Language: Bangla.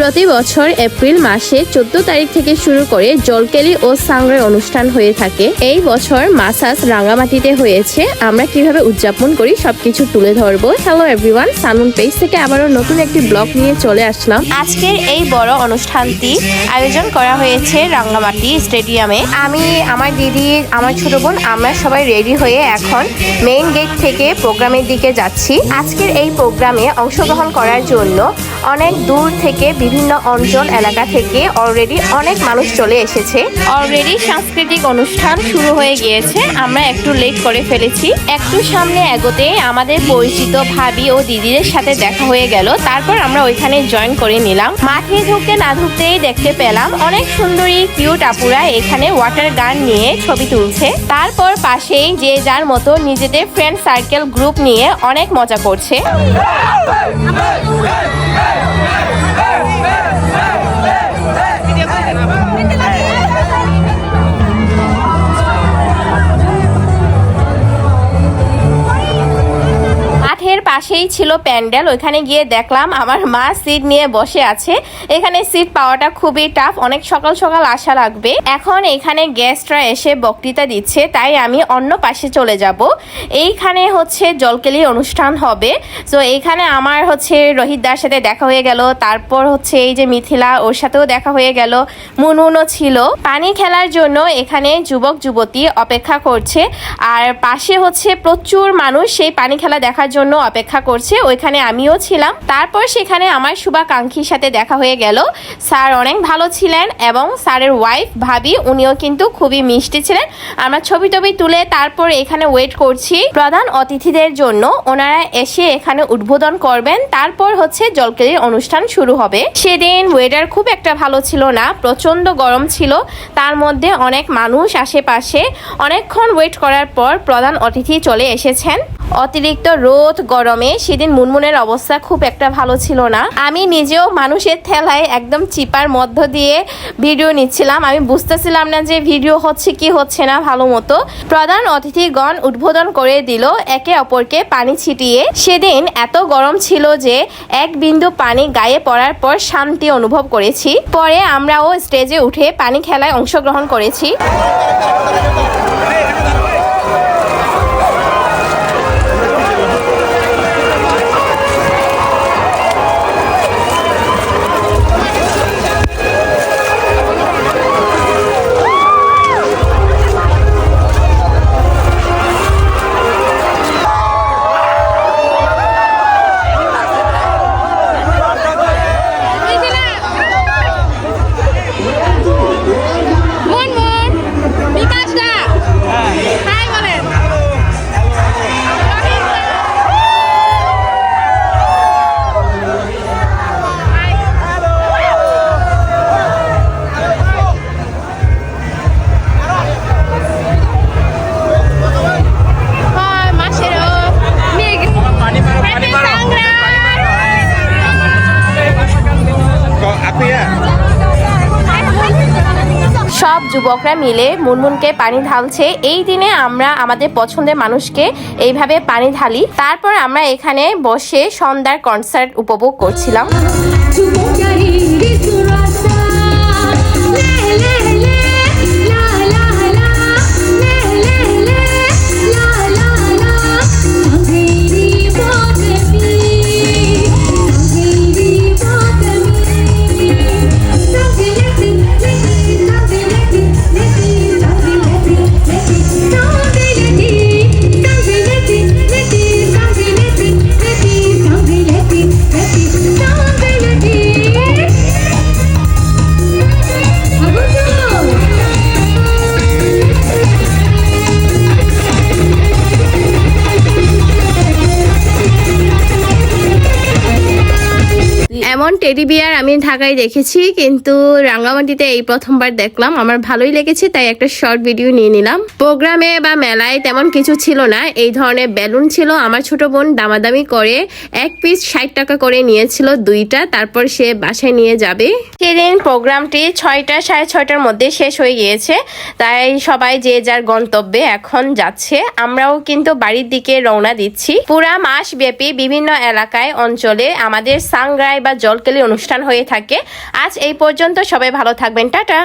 প্রতি বছর এপ্রিল মাসে চোদ্দ তারিখ থেকে শুরু করে জলকেলি ও সাংরাই অনুষ্ঠান হয়ে থাকে। এই বছর মাসাস রাঙামাটিতে হয়েছে। আমরা কীভাবে উদযাপন করি সবকিছু তুলে ধরবো। হ্যালো এভরিওয়ান সানুন পেজ থেকে আবারও নতুন একটি ব্লগ নিয়ে চলে আসলাম। আজকের এই বড় অনুষ্ঠানটি আয়োজন করা হয়েছে রাঙ্গামাটি স্টেডিয়ামে। আমি, আমার দিদি, আমার ছোট বোন, আমরা সবাই রেডি হয়ে এখন মেইন গেট থেকে প্রোগ্রামের দিকে যাচ্ছি। আজকের এই প্রোগ্রামে অংশগ্রহণ করার জন্য অনেক দূর থেকে বিভিন্ন অঞ্চল এলাকা থেকে অলরেডি অনেক মানুষ চলে এসেছে। অলরেডি সাংস্কৃতিক অনুষ্ঠান শুরু হয়ে গিয়েছে। আমরা একটু লেট করে ফেলেছি। একটু সামনে এগোতে আমাদের পরিচিত ভাবি ও দিদিদের সাথে দেখা হয়ে গেল। তারপর আমরা ওইখানে জয়েন করে নিলাম। মাঠে ঢুকতে না ঢুকতেই দেখতে পেলাম অনেক সুন্দরী কিউট আপুরা এখানে ওয়াটার গান নিয়ে ছবি তুলছে। তারপর পাশেই যে যার মতো নিজেদের ফ্রেন্ড সার্কেল গ্রুপ নিয়ে অনেক মজা করছে। পাশেই ছিল প্যান্ডেল, ওইখানে গিয়ে দেখলাম আমার মা সিট নিয়ে বসে আছে। এখানে সিট পাওয়াটা খুবই টাফ অনেক সকাল সকাল আসা লাগবে। এখন এখানে গেস্টরা এসে বক্তৃতা দিচ্ছে, তাই আমি অন্য পাশে চলে যাব। এইখানে হচ্ছে জলকেলি অনুষ্ঠান হবে। তো এইখানে আমার হচ্ছে রোহিত দার সাথে দেখা হয়ে গেল, তারপর হচ্ছে এই যে মিথিলা, ওর সাথেও দেখা হয়ে গেল, মুনমুনও ছিল। পানি খেলার জন্য এখানে যুবক, যুবতী অপেক্ষা করছে। আর পাশে হচ্ছে প্রচুর মানুষ সেই পানি খেলা দেখার জন্য অপেক্ষা করছে, ওইখানে আমিও ছিলাম। তারপর সেখানে আমার শুভাকাঙ্ক্ষীর সাথে দেখা হয়ে গেল। স্যার অনেক ভালো ছিলেন এবং স্যারের ওয়াইফ ভাবি, উনিও কিন্তু খুবই মিষ্টি ছিলেন। আমরা ছবি টবি তুলে তারপর এখানে ওয়েট করছি প্রধান অতিথিদের জন্য। ওনারা এসে এখানে উদ্বোধন করবেন। তারপর হচ্ছে জলকেলির অনুষ্ঠান শুরু হবে। সেদিন ওয়েদার খুব একটা ভালো ছিল না প্রচণ্ড গরম ছিল। তার মধ্যে অনেক মানুষ আশেপাশে। অনেকক্ষণ ওয়েট করার পর প্রধান অতিথি চলে এসেছেন। অতিরিক্ত রোদ, গরমে সেদিন মুনমুনের অবস্থা খুব একটা ভালো ছিল না। আমি নিজেও মানুষের ঠেলায় একদম চিপার মধ্য দিয়ে ভিডিও নিচ্ছিলাম। আমি বুঝতেছিলাম না যে ভিডিও হচ্ছে কি হচ্ছে না ভালো মতো। প্রধান অতিথিগণ উদ্বোধন করে দিল একে অপরকে পানি ছিটিয়ে। সেদিন এত গরম ছিল যে এক বিন্দু পানি গায়ে পড়ার পর শান্তি অনুভব করেছি। পরে আমরাও স্টেজে উঠে পানি খেলায় অংশগ্রহণ করেছি। যুবকরা মিলে মুনমুনকে পানি ঢালছে। এই দিনে আমরা আমাদের পছন্দের মানুষকে এইভাবে পানি ঢালি। তারপর আমরা এখানে বসে সন্ধ্যার কনসার্ট উপভোগ করছিলাম। এমন টেডি বিয়ার আমি ঢাকায় দেখেছি, কিন্তু রাঙ্গামাটিতে এই প্রথমবার দেখলাম। আমার ভালোই লেগেছে, তাই একটা শর্ট ভিডিও নিয়ে নিলাম। প্রোগ্রামে বা মেলায় তেমন কিছু ছিল না। এই ধরনের বেলুন ছিল। আমার ছোট বোন দামাদামি করে এক পিস ষাট টাকা করে নিয়েছিল দুইটা। তারপর সে বাসায় নিয়ে যাবে। সেদিন প্রোগ্রামটি ছয়টা, সাড়ে ছয়টার মধ্যে শেষ হয়ে গিয়েছে। তাই সবাই যে যার গন্তব্যে এখন যাচ্ছে। আমরাও কিন্তু বাড়ির দিকে রওনা দিচ্ছি। পুরা মাস ব্যাপী বিভিন্ন এলাকায়, অঞ্চলে আমাদের সাংগ্রাই বা জলকেলি অনুষ্ঠান হয়ে থাকে। আজ এই পর্যন্ত সবাই ভালো থাকবেন। টাটা।